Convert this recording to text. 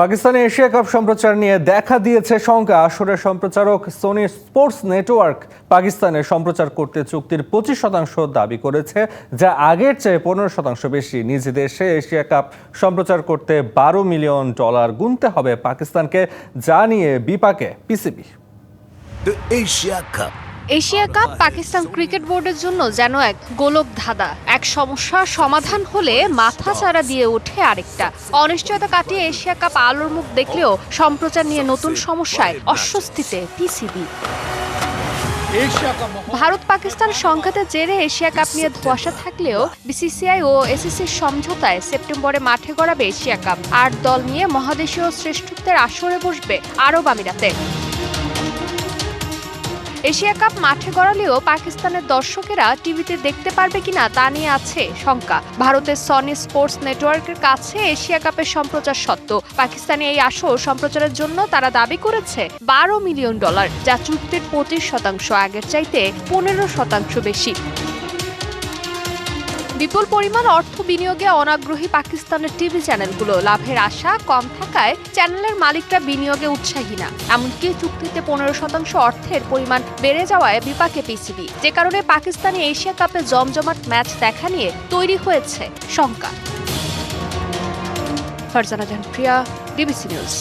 পাকিস্তানে Asia cup সম্প্রচার নিয়ে দেখা দিয়েছে শঙ্কা আসরের সম্প্রচারক সোনি স্পোর্টস নেটওয়ার্ক পাকিস্তানে সম্প্রচার করতে চুক্তির পঁচিশ শতাংশ দাবি করেছে, যা আগের চেয়ে পনেরো শতাংশ বেশি নিজ দেশে এশিয়া কাপ সম্প্রচার করতে বারো মিলিয়ন ডলার গুনতে হবে পাকিস্তানকে যা নিয়ে বিপাকে PCB Asia Cup. Asia cup Pakistan cricket বোর্ডের জন্য যেন এক গোলক ধাঁধা। এক সমস্যার সমাধান হলে মাথা চারা দিয়ে ওঠে আরেকটা। অনিশ্চয়তা কাটিয়ে এশিয়া কাপ আলোর মুখ দেখলেও সম্প্রচার নিয়ে নতুন সমস্যায় অস্বস্তিতে পিসিবি ভারত পাকিস্তান সংঘাতের জেরে এশিয়া কাপ নিয়ে ধোয়াশা থাকলেও বিসিসিআই ও এসিসির সমঝোতায় সেপ্টেম্বরে মাঠে গড়াবে এশিয়া কাপ। আট দল নিয়ে মহাদেশীয় শ্রেষ্ঠত্বের আসরে বসবে আরব আমিরাতে। এশিয়া কাপ মাঠে গড়ালেও পাকিস্তানের দর্শকেরা টিভিতে দেখতে পারবে কিনা তা নিয়ে আছে শঙ্কা। ভারতের সনি স্পোর্টস নেটওয়ার্কের কাছে এশিয়া কাপের সম্প্রচার সত্ত্বেও পাকিস্তানে এই আসর সম্প্রচারের জন্য তারা দাবি করেছে বারো মিলিয়ন ডলার, যা চুক্তির পঁচিশ শতাংশ আগের চাইতে পনেরো শতাংশ বেশি। বিপুল পরিমাণ অর্থ বিনিয়োগে অনাগ্রহী পাকিস্তানের টিভি চ্যানেলগুলো লাভের আশা কম থাকায় চ্যানেলের মালিকরা বিনিয়োগে উৎসাহী না। এমনকি চুক্তিতে পনেরো শতাংশ অর্থের পরিমাণ বেড়ে যাওয়ায় বিপাকে পিসিবি। যে কারণে পাকিস্তানি এশিয়া কাপে জমজমাট ম্যাচ দেখা নিয়ে তৈরি হয়েছে শঙ্কা। Farzana Jahan Priya DBC news.